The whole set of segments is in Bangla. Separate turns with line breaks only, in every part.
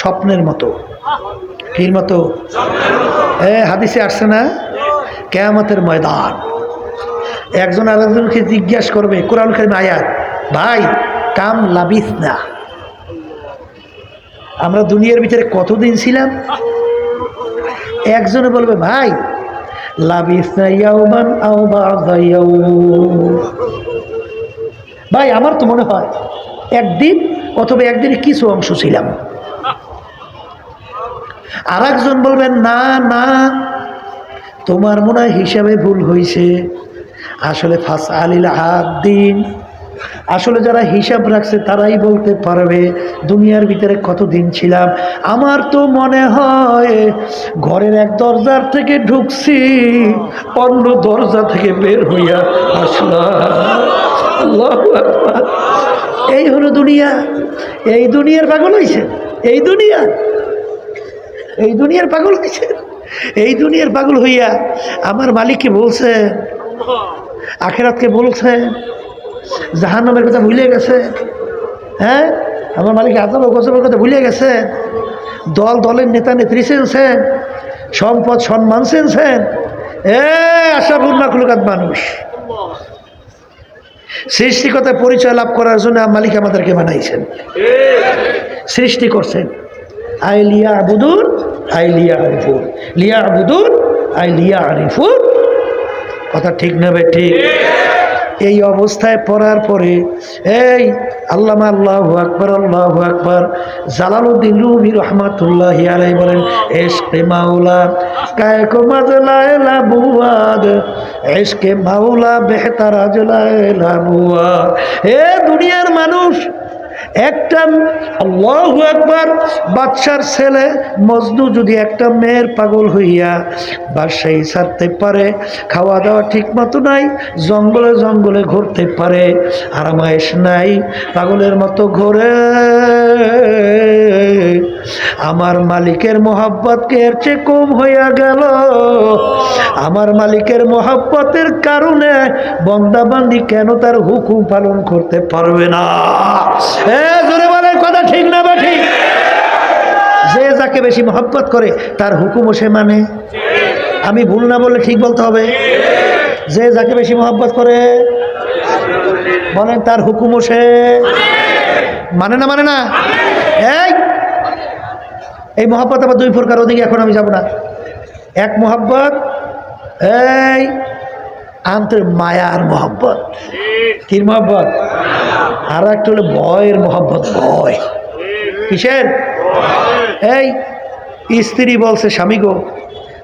স্বপ্নের মতো। কির মতো? এ, হাদিসে আসছে না? কেয়ামতের ময়দান। একজন আরেকজনকে জিজ্ঞাসা করবে কোরআন কারিম আয়াত, ভাই, কাম লাবিস না আমরা দুনিয়ার ভিতরে কতদিন ছিলাম? একজনে বলবে, ভাই লাবিস না ইয়াউমান আও। ভাই, আমার তো মনে হয়, একদিন অথবা একদিনে কিছু অংশ ছিলাম। আর একজন বলবেন, না না, তোমার মনে হয় হিসাবে ভুল হয়েছে আসলে ফাস আলিল দিন আসলে যারা হিসাব রাখছে, তারাই বলতে পারবে, দুনিয়ার ভিতরে কতদিন ছিলাম। আমার তো মনে হয়, ঘরের এক দরজার থেকে ঢুকছি, অন্য দরজা থেকে বের হইয়া আসলাম। এই হলো দুনিয়া। এই দুনিয়ার পাগল হয়েছে এই দুনিয়া। এই দুনিয়ার পাগল হয়েছে এই দুনিয়ার পাগল হইয়া আমার মালিককে বলছে আখেরাতকে বলছে জাহান্নামের কথা ভুলে গেছে। হ্যাঁ? আমার মালিক আজব গজবের কথা ভুলে গেছে। দল দলের নেতা নেত্রী চেনছেন সম্পদ সম্মান চেনছেন এ আশাপূর্ণ কুলকাত মানুষ। সৃষ্টিকতায় পরিচয় লাভ করার জন্য মালিক আমাদেরকে বানাইছেন। সৃষ্টি করছেন। আই লিয়া আবুদুন আই লিয়া আরিফুন লিয়া আবুদুন আই লিয়া আরিফুন কথা ঠিক নেবে ঠিক? এই অবস্থায় পড়ার পরে, এই আল্লামা আল্লাহু আকবর আল্লাহু আকবর, জালালউদ্দিন রুমি রহমাতুল্লাহ আলাই বলেন এসকে মাওলা, কায়কো মাজলায়লা বুয়াদ এসকে মাওলা বেহতার আজলায়লা বুয়াদ। হে দুনিয়ার মানুষ একটা, আল্লাহ একবার বাচ্চার ছেলে মজনু যদি একটা মেয়ের পাগল হইয়া বাসায় ছাড়তে পারে খাওয়া দাওয়া ঠিক মতো নাই, জঙ্গলে জঙ্গলে ঘুরতে পারে, আরামায়েশ নাই, পাগলের মতো ঘোরে। আমার মালিকের মোহাব্বতকে এর চেয়ে কম হইয়া গেল? আমার মালিকের মোহাব্বতের কারণে বন্দাবান্দি কেন তার হুকুম পালন করতে পারবে না? কথা ঠিক না বা ঠিক? যে যাকে বেশি মহব্বত করে, তার হুকুমও সে মানে। আমি ভুল না বললে ঠিক বলতে হবে। যে যাকে বেশি মহব্বত করে, বলেন তার হুকুমও সে মানে না মানে না? এই এই মহাব্বত আবার দুই প্রকার। ওদিকে এখন আমি যাব না। এক মহাব্বত, এই আন্তর মায়ার মহব্বত। কির মহব্বত? আর একটা হলো ভয়ের মহব্বত, ভয়। কিসের? এই, স্ত্রী বলছে, স্বামী গো,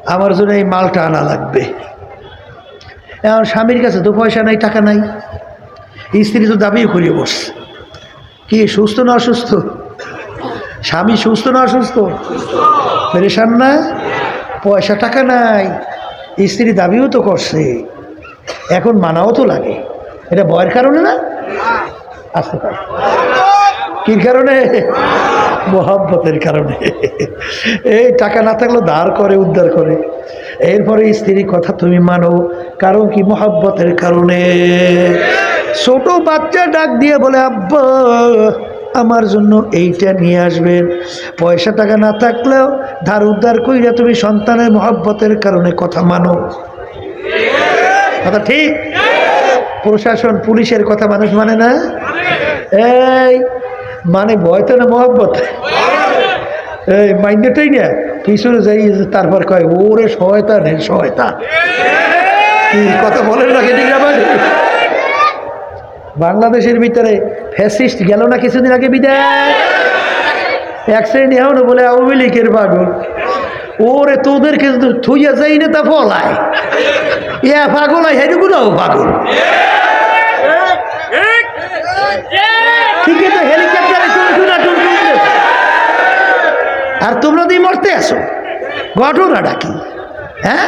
আমার জন্য এই মালটা আনা লাগবে। এখন স্বামীর কাছে তো পয়সা নাই, টাকা নাই। স্ত্রী তো দাবিও করিয়ে বসছে। কি, সুস্থ না অসুস্থ? স্বামী সুস্থ না অসুস্থ? পেরেশান না? পয়সা, টাকা নাই। স্ত্রী দাবিও তো করছে। এখন মানাও তো লাগে। এটা বয়ের কারণে না? আসতে পারে। কির কারণে? মহাব্বতের কারণে। এই টাকা না থাকলে ধার করে, উদ্ধার করে। এরপরে স্ত্রীর কথা তুমি মানো, কারণ কি? মহাব্বতের কারণে। ছোট বাচ্চা ডাক দিয়ে বলে, আব্বা, আমার জন্য এইটা নিয়ে আসবেন। পয়সা টাকা না থাকলেও ধার উদ্ধার কইরা তুমি সন্তানের মহাব্বতের কারণে কথা মানো। কথা ঠিক? প্রশাসন, পুলিশের কথা মানুষ মানে না? এই মানে ভয় তো না মহব্বত? এই মাইন্ডটাই না? পিছনে যাই, তারপর কয়, ওরে শয়তান হে শয়তান। কথা বলেন না না বাংলাদেশের ভিতরে ফ্যাসিস্ট গেল না কিছুদিন আগে বিদায়? এক শ্রেণি এমন বলে আওয়ামী লীগের পাগল। ওরে তোদেরকে থুইয়া যাই না তা ফলায়। ইয়া পাগল হয় হেডুকুনাও পাগল। ঠিকই তো হেলিকপ্টারে টুনটুনা টুনটুনি। আর তোমরা দিয়ে মরতে আসো। ঘটনা ডাকি হ্যাঁ?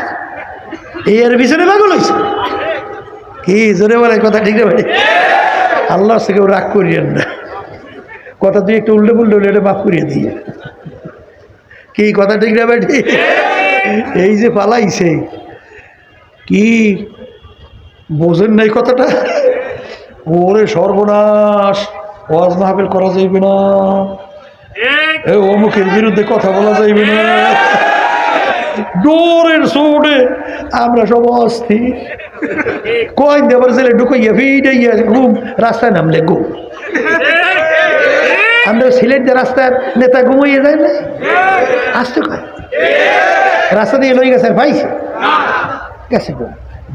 এর পিছনে পাগল হয়েছে কি জোরে বলে কথা ঠিক না ভাই? আল্লাহ থেকে রাগ করিয়েন না। কথা তুই একটু উল্টে পুল্টে উল্টে মাফ করিয়ে দিয়ে কি, কথা ঠিক না ভাই? এই যে পালাইছে। কি? বোঝেন নাই কথাটা? ওরে সর্বনাশ ওয়াজ মাহফিল করা যাইবে না। এ অমুকের বিরুদ্ধে কথা বলা যাইবে না। ডোরের সোডে আমরা সব অস্থির। কয় দেবার ছেলে ঢুকাইয়া ফিটাইয়া ঘুম রাস্তায় নামলে ঘুম। আমরা সিলেট যে রাস্তার নেতা ঘুমাইয়ে যায় না? আসতে কয়? রাস্তা দিয়ে লই গেছে পাইছে? গেছে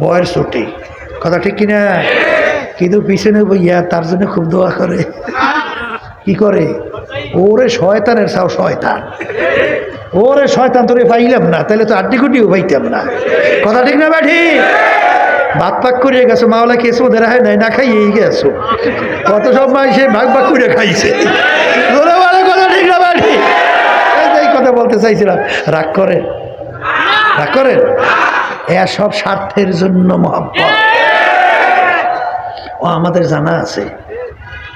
বয়ের ছুটি। কথা ঠিক কিনা? কিন্তু পিছনে বইয়া তার জন্য খুব দোয়া করে। কি করে? ওরে শয়তানের সাও শয়তান। ওরে শয়তান, তোরে পাইলাম না, তাহলে তো আড্ডি কুটিও পাইতাম না। কথা ঠিক না, বাঠি? ভাত পাক করে গেছো, মাওলা কেসো ওদের হয় নাই? না খাইয়েই গেছো। কত সব সে ভাগ ভাগ করে খাইছে। কথা ঠিক না যে এই কথা বলতে চাইছিলাম। রাগ করেন? রাগ করেন? এ সব স্বার্থের জন্য মহাব্বত। ও, আমাদের জানা আছে।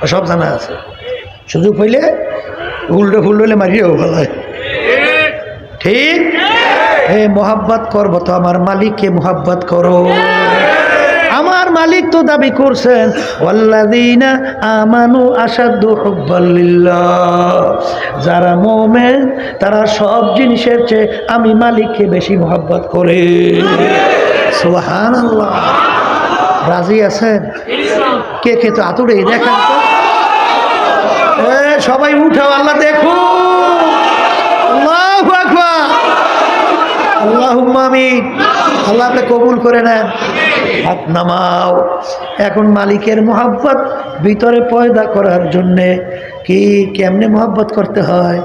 সব জানা আছে। সুযোগ হইলে উল্টো ফুল হইলে মারিয়ে হয় ঠিক? এই মোহাব্বত করব তো আমার মালিককে মোহাব্বত করো। আমার মালিক তো দাবি করছেন আমানু যারা মোমেন, তারা সব জিনিসের চেয়ে আমি মালিককে বেশি মোহাব্বত করে। সুবহানাল্লাহ। রাজি আছেন? কে কে তো আতুরে দেখেন তো। সবাই উঠাও, আল্লাহ দেখো আল্লাহ আমিন। আল্লাহ আপনি কবুল করে নেন। হাত নামাও। এখন মালিকের মোহাব্বত ভিতরে পয়দা করার জন্যে কি কেমনে মোহাব্বত করতে হয়?